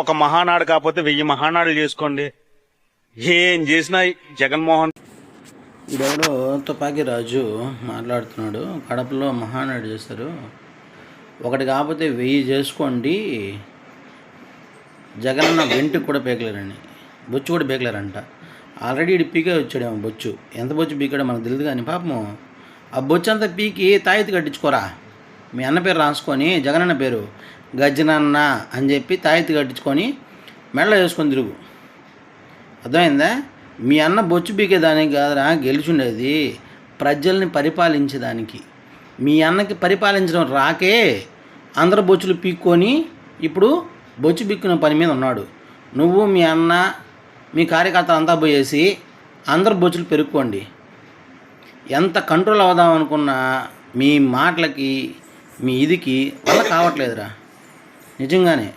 ఒక మహానాడు కాకపోతే వెయ్యి మహానాడులు చేసుకోండి. ఏం చేసినా జగన్మోహన్ ఇదెవడో తుపాకీ రాజు మాట్లాడుతున్నాడు. కడపలో మహానాడు చేశారు. ఒకటి కాకపోతే వెయ్యి చేసుకోండి. జగనన్న వెంటికి కూడా పీకలేరని బొచ్చు కూడా పీకలేరంట. ఆల్రెడీ ఇటు పీకే వచ్చాడేమో బొచ్చు. ఎంత బొచ్చు పీకాడో మనకు తెలియదు కానీ పాపము ఆ బొచ్చు అంతా పీకి తాయితీ కట్టించుకోరా? మీ అన్న పేరు రాసుకొని జగనన్న పేరు గజనన్న అని చెప్పి తాయితీ కట్టించుకొని మెడలో వేసుకొని తిరుగు. అర్థమైందా? మీ అన్న బొచ్చు బీకేదానికి కాదురా గెలిచుండేది ప్రజల్ని పరిపాలించేదానికి. మీ అన్నకి పరిపాలించడం రాకే అందరు బొచ్చులు పీక్కొని ఇప్పుడు బొచ్చు పీక్కునే పని మీద ఉన్నాడు. నువ్వు మీ అన్న మీ కార్యకర్తలు అంతా పోయేసి అందరు బొచ్చులు పెరుక్కోండి. ఎంత కంట్రోల్ అవుదాం అనుకున్నా మీ మాటలకి మీ ఇదికి వల్ల కావట్లేదురా. నిజంగానే.